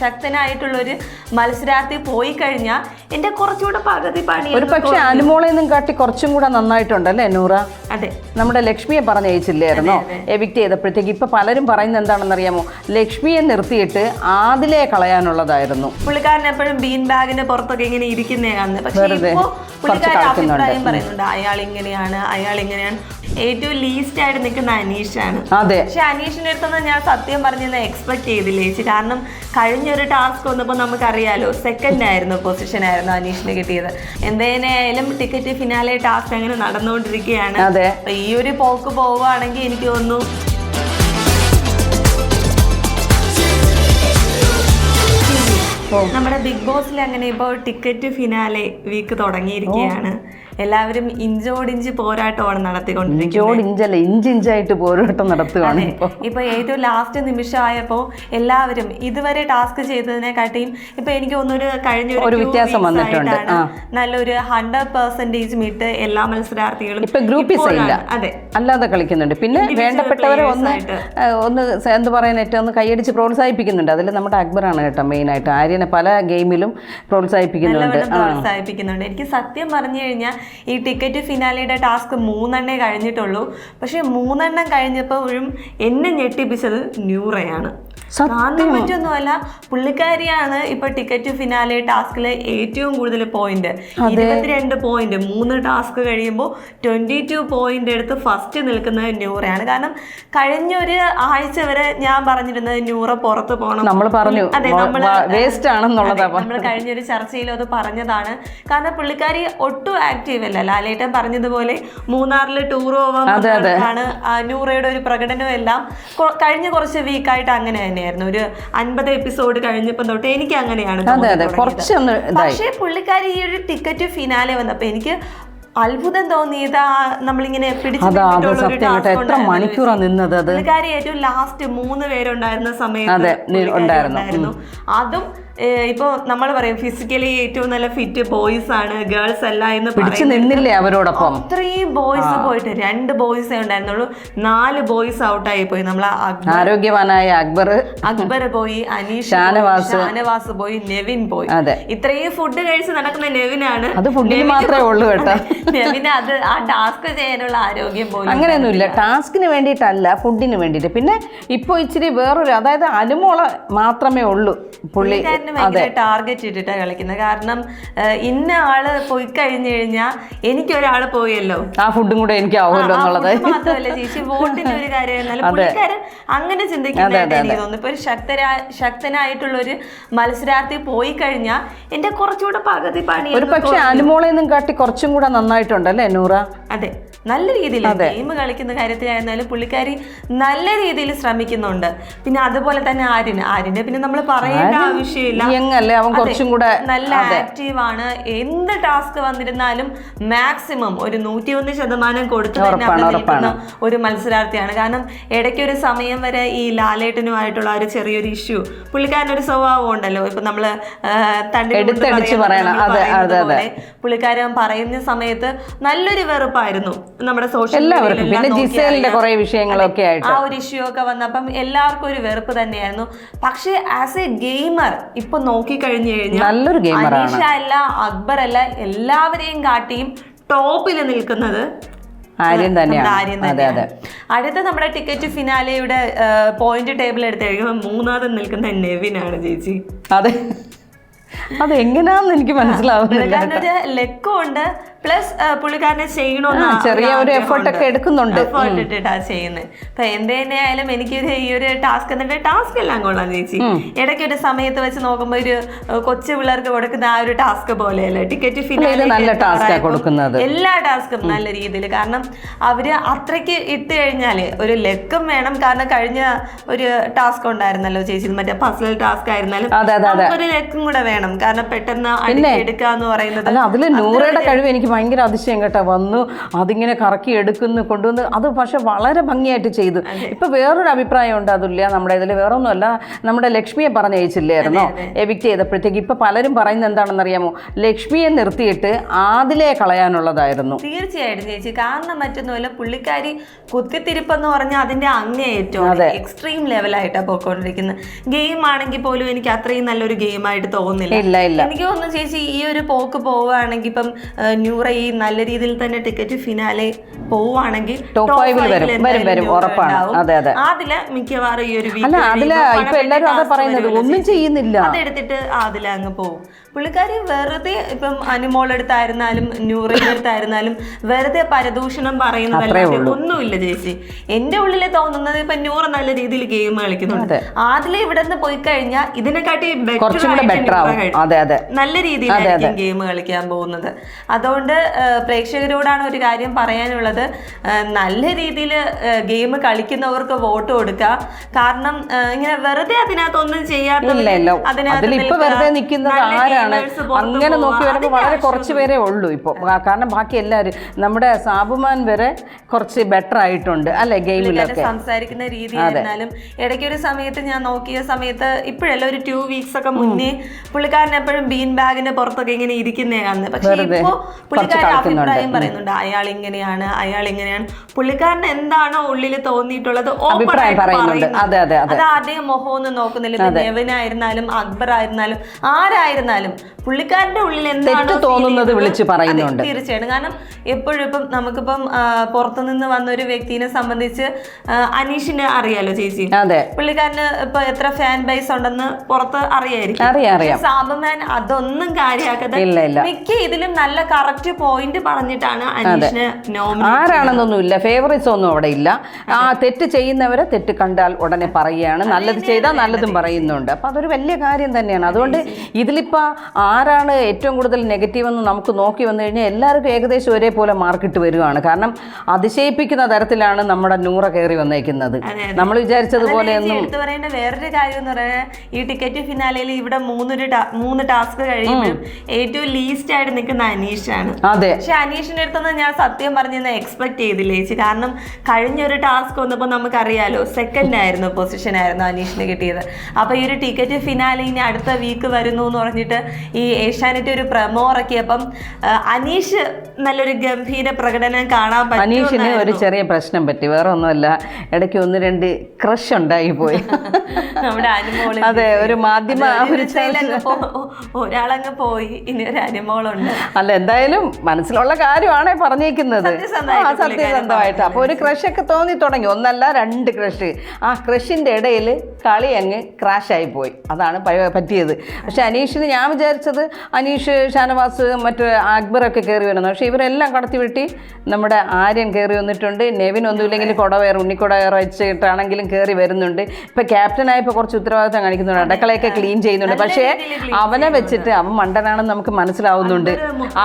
ശക്തനായിട്ടുള്ള ഒരു മത്സരാർത്ഥി പോയി കഴിഞ്ഞാൽ എന്റെ കുറച്ചുകൂടെ പകുതി പണി ഒരു പക്ഷെ അനുമോളെ നിന്നും കാട്ടി കുറച്ചും കൂടെ നന്നായിട്ടുണ്ടല്ലേ നൂറ? അതെ. നമ്മുടെ ലക്ഷ്മിയെ പറഞ്ഞയച്ചില്ലായിരുന്നോ എവിക്റ്റ് ചെയ്തപ്പോഴത്തേക്ക് ഇപ്പൊ പലരും പറയുന്നത് എന്താണെന്നറിയാമോ? ലക്ഷ്മിയെ നിർത്തിയിട്ട് ആദിലെ കളയാനുള്ളതായിരുന്നു. പുള്ളിക്കാരൻ എപ്പോഴും ബീൻ ബാഗിന്റെ പുറത്തൊക്കെ ഇങ്ങനെ ഇരിക്കുന്നേ കാണുന്നത്. പക്ഷേ പുള്ളിക്കാരൻ. അഭിപ്രായം പറയുന്നുണ്ട്. അയാൾ ഇങ്ങനെയാണ് അയാൾ ഇങ്ങനെയാണ് ഏറ്റവും ലീസ്റ്റ് ആയിട്ട് നിൽക്കുന്ന അനീഷാണ്. അതെ. പക്ഷെ അനീഷിന്റെ അടുത്തൊന്നും ഞാൻ സത്യം പറഞ്ഞു എക്സ്പെക്ട് ചെയ്തില്ല ചേച്ചി? കാരണം കഴിഞ്ഞൊരു ടാസ്ക് വന്നപ്പോൾ നമുക്കറിയാലോ സെക്കൻഡ് ആയിരുന്നു പൊസിഷൻ ആയിരുന്നു അനീഷിന് കിട്ടിയത്. എന്തായാലും ടിക്കറ്റ് ഫിനാലെ ടാസ്ക് അങ്ങനെ നടന്നുകൊണ്ടിരിക്കുകയാണ്. അതെ. അപ്പൊ ഈ ഒരു പോക്ക് പോവുകയാണെങ്കിൽ എനിക്ക് തോന്നുന്നു നമ്മുടെ ബിഗ് ബോസിൽ അങ്ങനെ ഇപ്പോൾ ടിക്കറ്റ് ഫിനാലെ വീക്ക് തുടങ്ങിയിരിക്കുകയാണ്. എല്ലാവരും ഇഞ്ചോടിഞ്ച് പോരാട്ടമാണ് നടത്തിക്കൊണ്ടിരിക്കുന്നത്. ഇഞ്ചല്ല ഇഞ്ചിഞ്ചായിട്ട് പോരാട്ടം നടത്തുകയാണ് ഇപ്പൊ. ഏറ്റവും ലാസ്റ്റ് നിമിഷമായപ്പോ എല്ലാവരും ഇതുവരെ ടാസ്ക് ചെയ്തതിനെക്കാട്ടിയും ഇപ്പൊ എനിക്ക് ഒന്നൊരു കഴിഞ്ഞ ഒരു വ്യത്യാസം വന്നിട്ടുണ്ട്. നല്ലൊരു ഹൺഡ്രഡ് പെർസെന്റേജ് മീറ്റ് എല്ലാ മത്സരാർത്ഥികളും ഇപ്പൊ ഗ്രൂപ്പ് ഇല്ല അതെ. അല്ലാതെ കളിക്കുന്നുണ്ട്. പിന്നെ വേണ്ടപ്പെട്ടവരെ ഒന്ന് ആയിട്ട്. ഒന്ന് എന്ത് പറയാനായിട്ട് ഒന്ന് കൈയടിച്ച് പ്രോത്സാഹിപ്പിക്കുന്നുണ്ട്. അതിൽ നമ്മുടെ അക്ബറാണ് കേട്ടോ മെയിനായിട്ട് ആര്യനെ പല ഗെയിമിലും പ്രോത്സാഹിപ്പിക്കുന്നുണ്ട്. പ്രോത്സാഹിപ്പിക്കുന്നുണ്ട്. എനിക്ക് സത്യം പറഞ്ഞു കഴിഞ്ഞാൽ ഈ ടിക്കറ്റ് ഫിനാലിയുടെ ടാസ്ക് മൂന്നെണ്ണേ കഴിഞ്ഞിട്ടുള്ളൂ. പക്ഷേ മൂന്നെണ്ണം കഴിഞ്ഞപ്പോഴും എന്നെ ഞെട്ടിപ്പിച്ചത് ന്യൂറയാണ്. കാണാൻ പറ്റൊന്നുമല്ല പുള്ളിക്കാരിയാണ് ഇപ്പൊ ടിക്കറ്റ് ഫിനാലെ ടാസ്കിലെ ഏറ്റവും കൂടുതൽ പോയിന്റ് ഇരുപത്തിരണ്ട് പോയിന്റ് മൂന്ന് ടാസ്ക് കഴിയുമ്പോൾ ട്വന്റി ടു പോയിന്റ് എടുത്ത് ഫസ്റ്റ് നിൽക്കുന്നത് ന്യൂറയാണ് കാരണം കഴിഞ്ഞ ഒരു ആഴ്ച വരെ ഞാൻ പറഞ്ഞിരുന്നത് ന്യൂറ പുറത്ത് പോകണം നമ്മൾ പറഞ്ഞു. അതെ നമ്മൾ വേസ്റ്റ് ആണെന്നുള്ളതാ നമ്മൾ കഴിഞ്ഞൊരു ചർച്ചയിൽ അത് പറഞ്ഞതാണ്. കാരണം പുള്ളിക്കാരി ഒട്ടും ആക്റ്റീവ് അല്ല. ലാലേട്ടൻ പറഞ്ഞതുപോലെ മൂന്നാറിൽ ടൂർ പോവാൻ ന്യൂറയുടെ ഒരു പ്രകടനം എല്ലാം കഴിഞ്ഞ കുറച്ച് വീക്കായിട്ട് അങ്ങനെ തന്നെയായിരുന്നു. ഒരു അൻപത് എപ്പിസോഡ് കഴിഞ്ഞപ്പോൾ തൊട്ട് എനിക്ക് അങ്ങനെയാണ് പക്ഷേ പുള്ളിക്കാരി ഈ ഒരു ടിക്കറ്റ് ഫിനാലെ വന്നപ്പോൾ എനിക്ക് അത്ഭുതം തോന്നിയത് നമ്മളിങ്ങനെ എത്ര മണിക്കൂറാ നിന്നത് അത്? പുള്ളിക്കാരി ഏറ്റവും ലാസ്റ്റ് മൂന്ന് പേരുണ്ടായിരുന്ന സമയത്ത്. ഉണ്ടായിരുന്നു. അതും ഏഹ്, ഇപ്പൊ നമ്മൾ പറയും ഫിസിക്കലി ഏറ്റവും നല്ല ഫിറ്റ് ബോയ്സ് ആണ് ഗേൾസ് അല്ല എന്ന് പിടിച്ചു നിന്നില്ലേ അവരോടൊപ്പം? അത്രയും ബോയ്സ് പോയിട്ട് രണ്ട് ബോയ്സേ ഉണ്ടായിരുന്നുള്ളൂ. നാല് ബോയ്സ് ഔട്ടായി പോയി. നമ്മൾ ആരോഗ്യവാനായ അക്ബർ. അക്ബർ പോയി അനീഷ് ഷാനവാസ്. ഷാനവാസ് പോയി നെവിൻ പോയി. ഇത്രയും ഫുഡ് കഴിച്ച് നടക്കുന്ന നെവിനാണ്. അത് ഫുഡിന് മാത്രമേ ഉള്ളൂ കേട്ടോ. നെവിന് അത് ആ ടാസ്ക് ചെയ്യാനുള്ള ആരോഗ്യം പോലും അങ്ങനെയൊന്നുമില്ല. ടാസ്കിന് വേണ്ടിയിട്ടല്ല ഫുഡിന് വേണ്ടിയിട്ട്. പിന്നെ ഇപ്പോൾ ഇച്ചിരി വേറൊരു അതായത് അനുമോള മാത്രമേ ഉള്ളൂ പുള്ളി. പുള്ളിക്കാരന് ഭയങ്കര ടാർഗറ്റ് ഇട്ടിട്ടാണ് കളിക്കുന്നത്. കാരണം ഇന്ന ആൾ പോയി കഴിഞ്ഞു കഴിഞ്ഞാൽ ഒരാൾ പോയല്ലോ. ആ ഫുഡും കൂടെ എനിക്ക് ആവുമല്ലോ എന്നുള്ളത്. മാത്രമല്ല ചേച്ചി വോട്ടിന്റെ ഒരു കാര്യം പുള്ളിക്കാരൻ അങ്ങനെ ചിന്തിക്കുന്നതായിട്ട് എനിക്ക് തോന്നുന്നു. ഇപ്പൊ ഒരു ശക്തരാ ശക്തനായിട്ടുള്ള ഒരു മത്സരാർത്ഥി പോയി കഴിഞ്ഞാൽ എന്റെ കുറച്ചുകൂടെ പകുതി പണി ഒരു പക്ഷെ അനുമോളെ നിന്നും കാട്ടി കുറച്ചും കൂടെ നന്നായിട്ടുണ്ടല്ലേ നൂറ? അതെ. നല്ല രീതിയിൽ ഗെയിം കളിക്കുന്ന കാര്യത്തിലായിരുന്നാലും പുള്ളിക്കാരി നല്ല രീതിയിൽ ശ്രമിക്കുന്നുണ്ട്. പിന്നെ അതുപോലെ തന്നെ ആര്യന്. ആര്യനെ പിന്നെ നമ്മൾ പറയേണ്ട ആവശ്യമില്ല. അവൻ കുറച്ചും കൂടെ നല്ല ആക്റ്റീവ് ആണ്. എന്ത് ടാസ്ക് വന്നിരുന്നാലും മാക്സിമം ഒരു നൂറ്റി ഒന്ന് ശതമാനം കൊടുത്തു തന്നെ അവിടെ നിൽക്കുന്ന ഒരു മത്സരാർത്ഥിയാണ്. കാരണം ഇടയ്ക്ക് ഒരു സമയം വരെ ഈ ലാലേട്ടനുമായിട്ടുള്ള ഒരു ചെറിയൊരു ഇഷ്യൂ പുള്ളിക്കാരന്റെ ഒരു സ്വഭാവം ഉണ്ടല്ലോ. ഇപ്പൊ നമ്മൾ തണ്ടി. പുള്ളിക്കാരൻ പറയുന്ന സമയത്ത് നല്ലൊരു വെറുപ്പായിരുന്നു. നമ്മുടെ സോഷ്യൽ എല്ലാവർക്കും. പിന്നെ ജിസേലിന്റെ കുറെ വിഷയങ്ങളൊക്കെ ആയിട്ട്. ആ ഒരു ഇഷ്യൂ ഒക്കെ വന്നപ്പം എല്ലാവർക്കും ഒരു വെറുപ്പ് തന്നെയായിരുന്നു. പക്ഷേ ആസ് എ ഗെയിമർ ഇപ്പൊ നോക്കിക്കഴിഞ്ഞു കഴിഞ്ഞാൽ നല്ലൊരു ഗെയിമറാണ് അനീഷ അല്ല അക്ബർ അല്ല എല്ലാവരെയും കാട്ടിയും ടോപ്പിൽ നിൽക്കുന്നത് ആര്യൻ തന്നെയാണ്. അതെ അതെ. അടുത്ത നമ്മുടെ ടിക്കറ്റ് ഫിനാലെയുടെ പോയിന്റ് ടേബിൾ എടുത്ത് കഴിയുമ്പോൾ മൂന്നാമത് നിൽക്കുന്ന നെവിനാണ് ചേച്ചി. അതെ. അത് എങ്ങനെയാന്ന് എനിക്ക് മനസ്സിലാവുന്നില്ല ലക്കുണ്ട് പ്ലസ് പുള്ളിക്കാരനെ ചെയ്യണമെന്ന് ചെറിയ ഒരു എഫേർട്ട് ഒക്കെ എടുക്കുന്നുണ്ട്. എഫേർട്ട് ഇട്ടിട്ടാ ചെയ്യുന്നത് അപ്പൊ എന്ത് തന്നെയായാലും എനിക്ക് ഈ ഒരു ടാസ്ക് എന്നിട്ട് ടാസ്ക് എല്ലാം കൊള്ളാം ചേച്ചി. ഇടയ്ക്ക് ഒരു സമയത്ത് വെച്ച് നോക്കുമ്പോ ഒരു കൊച്ചു പിള്ളേർക്ക് കൊടുക്കുന്ന ആ ഒരു ടാസ്ക് പോലെയല്ലേ? ടിക്കറ്റ് കൊടുക്കുന്നത്. എല്ലാ ടാസ്കും നല്ല രീതിയിൽ കാരണം അവർ അത്രയ്ക്ക് ഇട്ട് കഴിഞ്ഞാൽ ഒരു ലെക്കും വേണം. കാരണം കഴിഞ്ഞ ഒരു ടാസ്ക് ഉണ്ടായിരുന്നല്ലോ ചേച്ചി. മറ്റേ പസിൽ ടാസ്ക് ആയിരുന്നാലും. ഒരു ലെക്കും കൂടെ വേണം. കാരണം പെട്ടെന്ന് എടുക്കുക എന്ന് പറയുന്നത് അതിൽ നൂറയുടെ കഴിവ് എനിക്ക് ഭയങ്കര അതിശയം കേട്ടോ. വന്നു അതിങ്ങനെ കറക്കി എടുക്കുന്നു കൊണ്ടുവന്ന്. അത് പക്ഷെ വളരെ ഭംഗിയായിട്ട് ചെയ്തു. ഇപ്പൊ വേറൊരു അഭിപ്രായം ഉണ്ട് അതില്ല നമ്മുടെ ഇതിൽ വേറൊന്നുമല്ല നമ്മുടെ ലക്ഷ്മിയെ പറഞ്ഞയച്ചില്ലായിരുന്നോ എവിക്റ്റ് ചെയ്തപ്പോഴത്തേക്ക് ഇപ്പൊ പലരും പറയുന്നത് എന്താണെന്ന് അറിയാമോ ലക്ഷ്മിയെ നിർത്തിയിട്ട് ആദിലെ കളയാനുള്ളതായിരുന്നു. തീർച്ചയായിട്ടും ചേച്ചി. കാരണം മറ്റൊന്നുമല്ല പുള്ളിക്കാരി കുത്തിത്തിരിപ്പെന്ന് പറഞ്ഞാൽ അതിന്റെ അങ്ങേയറ്റം എക്സ്ട്രീം ലെവലായിട്ടാണ് പോയിക്കൊണ്ടിരിക്കുന്നത് ഗെയിം ആണെങ്കിൽ പോലും എനിക്ക് അത്രയും നല്ലൊരു ഗെയിമായിട്ട് തോന്നുന്നില്ല ഇല്ല ഇല്ല. എനിക്ക് തോന്നുന്നു ചേച്ചി ഈ ഒരു പോക്ക് പോവുകയാണെങ്കിൽ ഇപ്പം ഏഹ്, ന്യൂറ ഈ നല്ല രീതിയിൽ തന്നെ ടിക്കറ്റ് ഫിനാലെ പോവുകയാണെങ്കിൽ ടോപ്പ് വരും, വരും, വരും, ഉറപ്പാണ്. അതെ, അതെ. അതിൽ മിക്കവാറും ഈ ഒരു അല്ല അതിൽ ഇപ്പൊ എല്ലാരും അതാ പറയുന്നത് ഒന്നും ചെയ്യുന്നില്ല. അതെടുത്തിട്ട് അതിലങ്ങ് പോവും. പോകും പുള്ളിക്കാരി വെറുതെ ഇപ്പം അനുമോളെടുത്തായിരുന്നാലും ന്യൂറയിലെടുത്തായിരുന്നാലും വെറുതെ പരദൂഷണം പറയുന്നതല്ല ഒന്നുമില്ല ചേച്ചി. എന്റെ ഉള്ളിൽ തോന്നുന്നത് ഇപ്പൊ ന്യൂറ നല്ല രീതിയിൽ ഗെയിം കളിക്കുന്നുണ്ട്. ആദ്യം ഇവിടെ നിന്ന് പോയി കഴിഞ്ഞാൽ ഇതിനെക്കാട്ടി നല്ല രീതിയിലായിരിക്കും ഗെയിം കളിക്കാൻ പോകുന്നത്. അതുകൊണ്ട് പ്രേക്ഷകരോടാണ് ഒരു കാര്യം പറയാനുള്ളത്. നല്ല രീതിയിൽ ഗെയിം കളിക്കുന്നവർക്ക് വോട്ട് കൊടുക്കുക കാരണം ഇങ്ങനെ വെറുതെ അതിനകത്തൊന്നും ചെയ്യാത്ത അതിനകത്ത് വെറുതെ നിൽക്കുന്നത് ആരാണ് അങ്ങനെ നോക്കി വരുമ്പോൾ വളരെ കുറച്ച് പേരേ ഉള്ളൂ ഇപ്പോൾ കാരണം ബാക്കി എല്ലാവരും നമ്മുടെ സാബുമാൻ വരെ കുറച്ച് ബെറ്റർ ആയിട്ടുണ്ട് അല്ലെ ഗെയിമിലൊക്കെ? സംസാരിക്കുന്ന രീതി എന്നാലും ഇടയ്ക്ക് ഒരു സമയത്ത് ഞാൻ നോക്കിയ സമയത്ത് ഇപ്പോഴല്ല ഒരു ടു വീക്സ് ഒക്കെ മുന്നേ പുള്ളിക്കാരൻ എപ്പോഴും ബീൻ ബാഗിന്റെ പുറത്തൊക്കെ ഇങ്ങനെ ഇരിക്കുന്നേ പക്ഷേ ഇപ്പോൾ പുള്ളിക്കാരൻ അഭിപ്രായം പറയുന്നുണ്ട്. അയാൾ ഇങ്ങനെയാണ് അയാൾ ഇങ്ങനെയാണ് പുള്ളിക്കാരന് എന്താണോ ഉള്ളിൽ തോന്നിയിട്ടുള്ളത്. അതെ ആദ്യം മുഖമൊന്നും നോക്കുന്നില്ല നെവനായിരുന്നാലും അക്ബർ ആയിരുന്നാലും ആരായിരുന്നാലും പുള്ളിക്കാരന്റെ ഉള്ളിൽ എന്താണോ തോന്നുന്നത് വിളിച്ച് പറയുന്നുണ്ട്. തീർച്ചയായിട്ടും. കാരണം എപ്പോഴും ഇപ്പം നമുക്കിപ്പം പുറത്തുനിന്ന് വന്ന ഒരു വ്യക്തിനെ സംബന്ധിച്ച് അനീഷിനെ അറിയാലോ ചേച്ചി. അതെ. പുള്ളിക്കാരന് ഇപ്പൊ എത്ര ഫാൻ ബൈസ് ഉണ്ടെന്ന് പുറത്ത് അറിയായിരിക്കും. അറിയാം അറിയാം. സാബുമാൻ അതൊന്നും ഇല്ല ഇല്ല. മിക്ക ഇതിലും നല്ല കറക്റ്റ് പോയിന്റ് പറഞ്ഞിട്ടാണ് അനീഷിനെ നോമിനേറ്റ് ആരാണെന്നൊന്നുമില്ല ഫേവറേറ്റ്സ് ഒന്നും അവിടെ ഇല്ല. ആ തെറ്റ് ചെയ്യുന്നവരെ തെറ്റ് കണ്ടാൽ ഉടനെ പറയുകയാണ്. നല്ലത് ചെയ്താൽ നല്ലതും പറയുന്നുണ്ട്. അപ്പൊ അതൊരു വലിയ കാര്യം തന്നെയാണ്. അതുകൊണ്ട് ഇതിലിപ്പോൾ ആരാണ് ഏറ്റവും കൂടുതൽ നെഗറ്റീവ് എന്ന് നമുക്ക് നോക്കി വന്നു കഴിഞ്ഞാൽ എല്ലാവർക്കും ഏകദേശം ഒരേപോലെ മാർക്കിട്ട് വരികയാണ് കാരണം അതിശയിപ്പിക്കുന്ന തരത്തിലാണ് നമ്മുടെ നൂറ കയറി വന്നേക്കുന്നത്. നമ്മൾ വിചാരിച്ചതുപോലെ എടുത്തു പറയേണ്ട വേറൊരു കാര്യം എന്ന് പറയാൻ ഈ ടിക്കറ്റ് ഫിനാലയിൽ ഇവിടെ മൂന്നൊരു മൂന്ന് ടാസ്ക് കഴിയുമ്പോൾ ഏറ്റവും ലീസ്റ്റ് ആയിട്ട് നിൽക്കുന്ന അനീഷ് ആണ് അതെ. പക്ഷെ അനീഷിന്റെ അടുത്തൊന്നും ഞാൻ സത്യം പറഞ്ഞെന്ന് എക്സ്പെക്ട് ചെയ്തില്ല ചേച്ചി. കാരണം കഴിഞ്ഞൊരു ടാസ്ക് വന്നപ്പോൾ നമുക്കറിയാലോ സെക്കൻഡ് ആയിരുന്നു പൊസിഷൻ ആയിരുന്നു അനീഷിന് കിട്ടിയത്. അപ്പൊ ഈ ഒരു ടിക്കറ്റ് ഫിനാലെ ഇനി അടുത്ത വീക്ക് വരുന്നു എന്ന് പറഞ്ഞിട്ട് ഈ ഏഷ്യാനെറ്റ് ഒരു പ്രമോ ഇറക്കിയപ്പം അനീഷ് നല്ലൊരു ഗംഭീര പ്രകടനം കാണാൻ പറ്റും അനീഷിന് ഒരു ചെറിയ പ്രശ്നം പറ്റി വേറെ ഒന്നുമല്ല ഇടയ്ക്ക് ഒന്ന് രണ്ട് ക്രഷ് ഉണ്ടായി പോയി നമ്മുടെ അനുമോൾ അതെ ഒരു മാധ്യമ ഒരു ഒരാളങ്ങ് പോയി ഇനി ഒരു അനുമോളുണ്ട്. അല്ല എന്തായാലും മനസ്സിലുള്ള കാര്യമാണ് പറഞ്ഞേക്കുന്നത്. ആ സത്യസന്ധമായിട്ട്. അപ്പോൾ ഒരു ക്രഷ് ഒക്കെ തോന്നി തുടങ്ങി. ഒന്നല്ല രണ്ട് ക്രഷ്. ആ ക്രഷിന്റെ ഇടയിൽ കളി അങ്ങ് ക്രാഷ് ആയി പോയി. അതാണ് പറ്റിയത്. പക്ഷെ അനീഷിന് ഞാൻ വിചാരിച്ചത് അനീഷ് ഷാനവാസ് മറ്റു അക്ബറൊക്കെ കയറി വരുന്നു പക്ഷേ ഇവരെല്ലാം കടത്തി വെട്ടി നമ്മുടെ ആര്യൻ കയറി വന്നിട്ടുണ്ട്. നെവിൻ ഒന്നുമില്ലെങ്കിൽ കുടവയർ ഉണ്ണിക്കുടവയർ വെച്ചിട്ടാണെങ്കിലും കയറി വരുന്നുണ്ട്. ഇപ്പം ക്യാപ്റ്റനായപ്പോൾ കുറച്ച് ഉത്തരവാദിത്തം കാണിക്കുന്നുണ്ട്. അടുക്കളയൊക്കെ ക്ലീൻ ചെയ്യുന്നുണ്ട്. പക്ഷേ അവനെ വെച്ചിട്ട് അവൻ മണ്ടനാണെന്ന് നമുക്ക് മനസ്സിലാവുന്നുണ്ട്.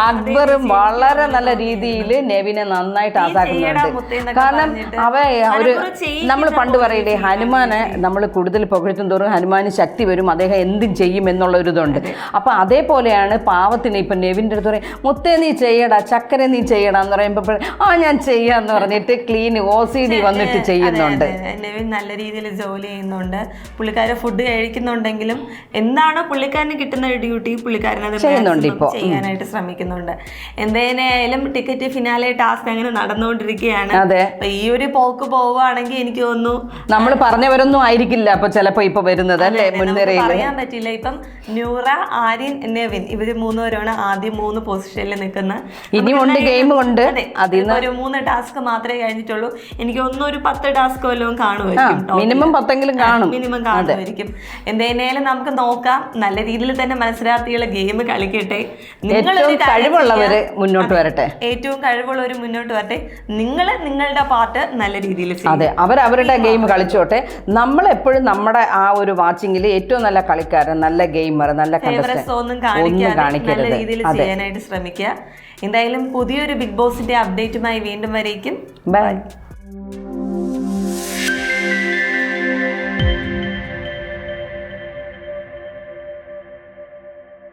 അക്ബറും വളരെ നല്ല രീതിയിൽ നെവിനെ നന്നായിട്ട് ആസാക്കുന്നുണ്ട്. കാരണം അവ ഒരു നമ്മൾ പണ്ട് പറയില്ലേ ഹനുമാനെ നമ്മൾ കൂടുതൽ പുകഴ്ത്തും തോറും ഹനുമാന് ശക്തി വരും. അദ്ദേഹം എന്തും ചെയ്യും എന്നുള്ള ഒരു ഇതുണ്ട്. അപ്പൊ അതേപോലെയാണ് പാവത്തിന് ഇപ്പൊ നെവിന്റെ അടുത്ത് പറയും മുത്തേ നീ ചെയ്യടാ ചക്കര നീ ചെയ്യടാ എന്ന് പറയുമ്പോൾ ആ ഞാൻ ചെയ്യാന്ന് പറഞ്ഞിട്ട് ക്ലീൻ ഒ സി ഡി വന്നിട്ട് ചെയ്യുന്നുണ്ട്. നെവിൻ നല്ല രീതിയിൽ ജോലി ചെയ്യുന്നുണ്ട്. പുള്ളിക്കാരൻ ഫുഡ് കഴിക്കുന്നുണ്ടെങ്കിലും എന്താണോ പുള്ളിക്കാരന് കിട്ടുന്ന ഒരു ഡ്യൂട്ടി പുള്ളിക്കാരനത് ചെയ്യുന്നുണ്ട് ഇപ്പോൾ ഇപ്പോ. ചെയ്യാനായിട്ട് ശ്രമിക്കുന്നുണ്ട്. എന്തേനായാലും ടിക്കറ്റ് ഫിനാലെ ടാസ്ക് അങ്ങനെ നടന്നുകൊണ്ടിരിക്കുകയാണ്. അതെ. ഈ ഒരു പോക്ക് പോവുകയാണെങ്കിൽ എനിക്ക് തോന്നുന്നു നമ്മൾ പറഞ്ഞവരൊന്നും ആയിരിക്കില്ല അപ്പൊ ചിലപ്പോ ഇപ്പൊ വരുന്നത് അല്ലേ മുൻനിരയിൽ പറയാൻ പറ്റില്ല. ഇപ്പം ന്യൂറ ആര്യൻ നെവിൻ ഇവർ മൂന്നുപേരാണ് ആദ്യം മൂന്ന് പൊസിഷനിൽ നിൽക്കുന്ന. ഇനിയുണ്ട് ഗെയിം ഉണ്ട് ഒരു മൂന്ന് ടാസ്ക് മാത്രമേ കഴിഞ്ഞിട്ടുള്ളൂ. എനിക്ക് ഒന്നും ഒരു പത്ത് ടാസ്ക് വല്ലതും കാണുമായിരിക്കും. മിനിമം പത്തെങ്കിലും കാണും. മിനിമം കാണുമായിരിക്കും. എന്തായാലും നമുക്ക് നോക്കാം. നല്ല രീതിയിൽ തന്നെ മത്സരാർത്ഥികൾ ഗെയിം കളിക്കട്ടെ. നിങ്ങളൊരു കഴിവുള്ളവര് മുന്നോട്ട് വരട്ടെ. ഏറ്റവും കഴിവുള്ളവർ മുന്നോട്ട് വരട്ടെ. നിങ്ങൾ നിങ്ങളുടെ പാർട്ട് നല്ല രീതിയിൽ അതെ അതെ അവരുടെ ഗെയിം കളിച്ചോട്ടെ. നമ്മൾ എപ്പോഴും നമ്മുടെ ആ ഒരു വാച്ചിങ്ങിൽ ഏറ്റവും നല്ല കളിക്കാരൻ നല്ല ഗെയിമർ നല്ല ഒന്നും കാണിക്കാതെ നല്ല രീതിയിൽ ചെയ്യാനായിട്ട് ശ്രമിക്കുക. എന്തായാലും പുതിയൊരു ബിഗ് ബോസിന്റെ അപ്ഡേറ്റുമായി വീണ്ടും വരേക്കും. ബൈ